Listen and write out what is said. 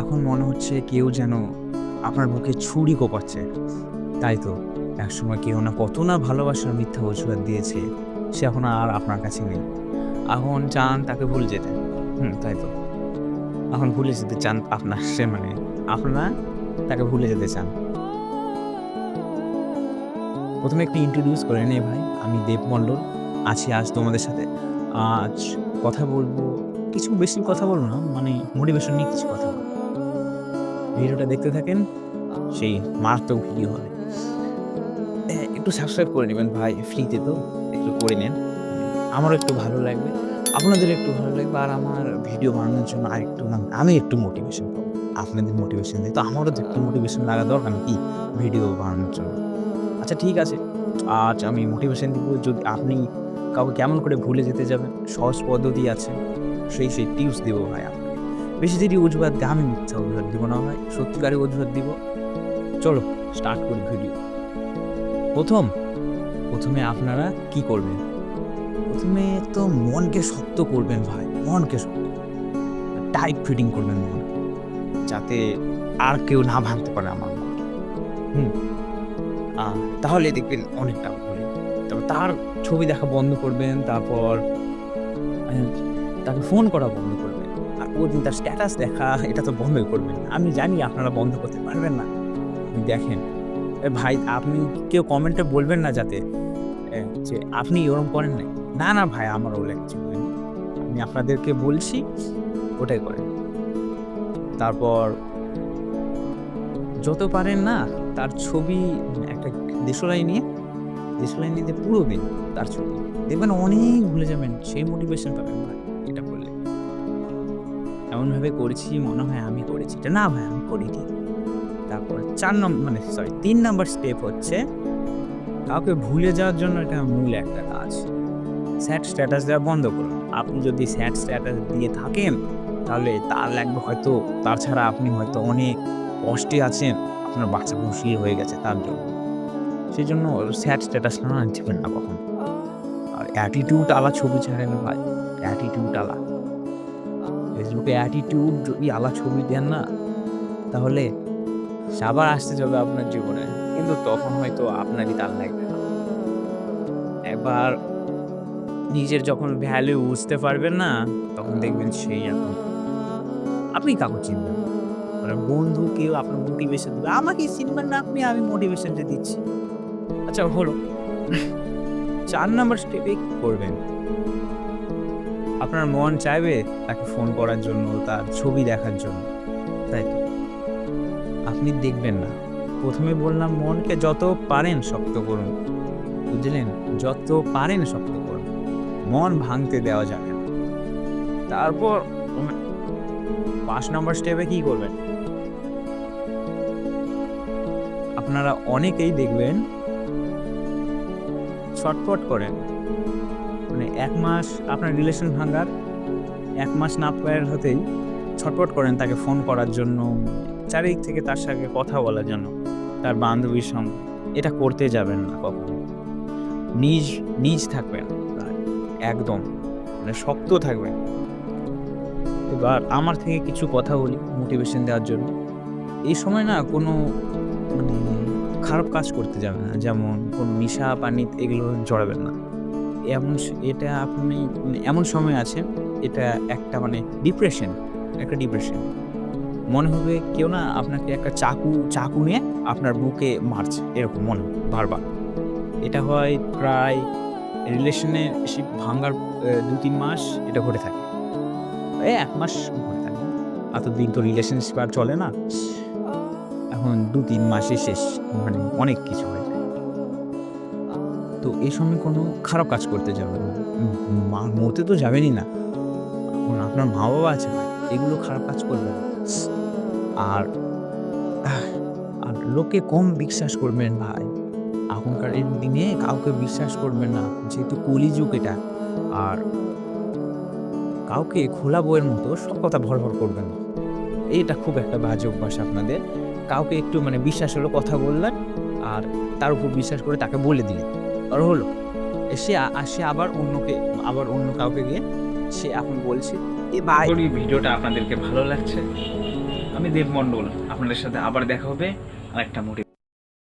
এখন মনে হচ্ছে কেউ যেন আপনার বুকে ছুরি কোপাচ্ছে। তাই তো, একসময় কেউ না কত না ভালোবাসার মিথ্যা অজুহাত দিয়েছে, সে এখন আর আপনার কাছে নেই। এখন চান তাকে ভুলে যেতে। হুম, তাই তো। এখন ভুলে যেতে চান আপনার, সে মানে আপনারা তাকে ভুলে যেতে চান। প্রথমে একটু ইন্ট্রোডিউস করে নে ভাই, আমি দেব মণ্ডল, আছি আজ তোমাদের সাথে। আজ কথা বলব, কিছু বেশি কথা বলব না মানে মোটিভেশন নিয়ে কিছু কথা বলব। ভিডিওটা দেখতে থাকেন, সেই মারাত্মক ভিডিও হবে। একটু সাবস্ক্রাইব করে নেবেন ভাই ফ্রিতে তো, একটু করে নেন। আমারও একটু ভালো লাগবে, আপনাদের একটু ভালো লাগবে, আর আমার ভিডিও বানানোর জন্য আর একটু আমি একটু মোটিভেশন পাবো। আপনাদের মোটিভেশন দিই তো, আমারও তো একটু মোটিভেশন লাগা দরকার কি ভিডিও বানানোর জন্য? আচ্ছা ঠিক আছে, আজ আমি মোটিভেশন দিব, যদি আপনি কাউকে কেমন করে ভুলে যেতে যাবেন, সহজ পদ্ধতি আছে, সেই সেই টিপস দেবো ভাই বেশি দেরি অজুহাত দিয়ে আমি মিথ্যা অজুহাত দিব না ভাই, সত্যিকারের অজুহাত দিব। চলো স্টার্ট করি ভিডিও প্রথম, প্রথমে আপনারা কি করবেন? প্রথমে তো মনকে শক্ত করবেন ভাই, মনকে শক্ত টাইট ফিটিং করবেন মন, যাতে আর কেউ না ভাঙতে পারে আমার মন। হুম তাহলে দেখবেন অনেকটা ভুলে তারপর তার ছবি দেখা বন্ধ করবেন, তারপর তাকে ফোন করা বন্ধ করবেন। আর ওদিন তার স্ট্যাটাস দেখা, এটা তো বন্ধই করবেন আমি জানি আপনারা বন্ধ করতে পারবেন না। দেখেন। ভাই, আপনি কেউ কমেন্টে বলবেন না যাতে যে আপনি ওরম করেন নাই। না না ভাই, আমার ওগুলো কিছু আমি আপনাদেরকে বলছি, ওটাই করেন। তারপর, যত পারেন না, তার ছবি, একটা দেশলাই নিয়ে, দেশলাই নিতে পুরো দিন তার ছবি। দেখবেন অনেক ভুলে যাবেন, সেই মোটিভেশন পাবেন ভাই এমনভাবে করেছি মনে হয় আমি করেছি। এটা না ভাই, আমি করিনি। তারপর চার নম্বর মানে সরি তিন নম্বর স্টেপ হচ্ছে, কাউকে ভুলে যাওয়ার জন্য এটা মূল একটা কাজ। স্যাড স্ট্যাটাস দেওয়া বন্ধ করুন। আপনি যদি স্যাড স্ট্যাটাস দিয়ে থাকেন, তাহলে তার লাগবে হয়তো তাছাড়া আপনি হয়তো অনেক কষ্টে আছেন, আপনার বাচ্চা খুশি হয়ে গেছে তার জন্য। সেই জন্য স্যাড স্ট্যাটাস না দিবেন না কখন। আর অ্যাটিটিউড আলা ছবি ছাড়েন ভাই। অ্যাটিটিউড আলা ফেসবুকে অ্যাটিটিউড যদি আলা ছবি দেন না, তাহলে সাবার আসতে যাবে আপনার জীবনে। কিন্তু তখন হয়তো আপনারই তার লাগবে। একবার নিজের যখন ভ্যালু বুঝতে পারবেন না, তখন দেখবেন সেই আপনি। আপনি কাউকে চিনবেন। মানে বন্ধু কেউ আপনার মোটিভেশন দেবে। আমাকে চিনবেন না আপনি, আমি মোটিভেশনটা দিচ্ছি। আচ্ছা হলো চার নাম্বার স্টেপে করবেন? আপনার মন চাইবে তাকে ফোন করার জন্য, তার ছবি দেখার জন্য। তাই তো? আপনি দেখবেন না। প্রথমে বললাম, মনকে যত পারেন শক্ত করুন। বুঝলেন? যত পারেন শক্ত করুন। মন ভাঙতে দেওয়া যাবে তারপর পাঁচ নম্বর স্টেপে কি করবেন? আপনারা অনেকেই দেখবেন, ছটফট করেন। মানে এক মাস আপনার রিলেশন ভাঙার, এক মাস না পায়ের হতেই ছটফট করেন তাকে ফোন করার জন্য, চারিদিক থেকে তার সঙ্গে কথা বলার জন্য, তার বান্ধবীর সঙ্গে। এটা করতে যাবেন না কখনো। নিজ নিজ থাকবেন একদম। মানে শক্ত থাকবেন। এবার আমার থেকে কিছু কথা বলি মোটিভেশন দেওয়ার জন্য। এই সময় না কোনো মানে খারাপ কাজ করতে যাবে না, যেমন কোনো নেশা পানি এগুলো জড়াবেন না। এমন এটা আপনি মানে এমন সময় আছে, এটা একটা মানে ডিপ্রেশন একটা ডিপ্রেশন মনে হবে কেউ না আপনাকে একটা চাকু চাকু নিয়ে আপনার বুকে মারছে, এরকম মনে বারবার। এটা হয় প্রায় রিলেশনশিপ ভাঙার দু তিন মাস এটা ঘটে থাকে। এই এক মাস ঘটে থাকে। এতদিন তো রিলেশনশিপ আর চলে না। এখন দু তিন মাসে শেষ মানে অনেক কিছু হয়ে তো এই সময় কোনো খারাপ কাজ করতে যাবেন না। মা মরতে তো যাবেনই না। আপনার মা বাবা আছে, এগুলো খারাপ কাজ করবেন আর আর লোকে কম বিশ্বাস করবেন ভাই। এখনকার দিনে কাউকে বিশ্বাস করবেন না, যেহেতু কলিযুগ এটা। আর কাউকে খোলা বইয়ের মতো সব কথা ভর ভর করবেন না। এইটা খুব একটা বাজে অভ্যাস আপনাদের। কাউকে একটু মানে বিশ্বাস হলো কথা বললেন, আর তার উপর বিশ্বাস করে তাকে বলে দিলেন। আর হলো সে সে আবার অন্যকে, আবার অন্য কাউকে গিয়ে সে এখন বলছে, এ ভাই। ভিডিওটা আপনাদেরকে ভালো লাগছে? আমি দেব মণ্ডল, আপনাদের সাথে আবার দেখা হবে। আর একটা মোটিভ